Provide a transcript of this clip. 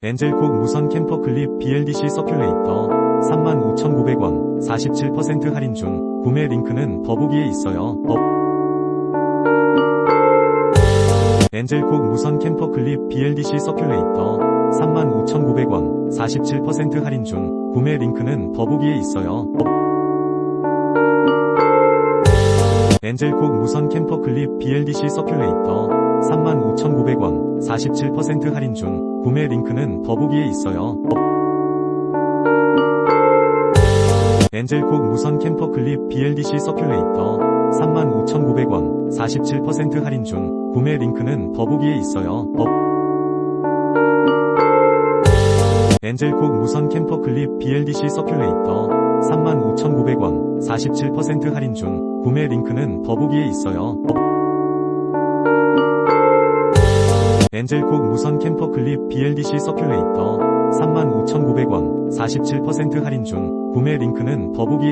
엔젤콕 무선 캠퍼 클립 BLDC 서큘레이터 35,900원 47% 할인 중 구매 링크는 더보기에 있어요. 더... 엔젤콕 무선 캠퍼 클립 BLDC 서큘레이터 35,900원 47% 할인 중 구매 링크는 더보기에 있어요. 더... 엔젤콕 무선 캠퍼 클립 BLDC 서큘레이터 35,900원 47% 할인 중 구매 링크는 더보기에 있어요. 엔젤콕 무선 캠퍼 클립 BLDC 서큘레이터 35,900원 47% 할인 중 구매 링크는 더보기에 있어요. 엔젤콕 무선 캠퍼 클립 BLDC 서큘레이터 35,900원 47% 할인 중 구매 링크는 더보기에 있어요. 엔젤콕 무선 캠퍼 클립 BLDC 서큘레이터 35,900원 47% 할인 중 구매 링크는 더보기에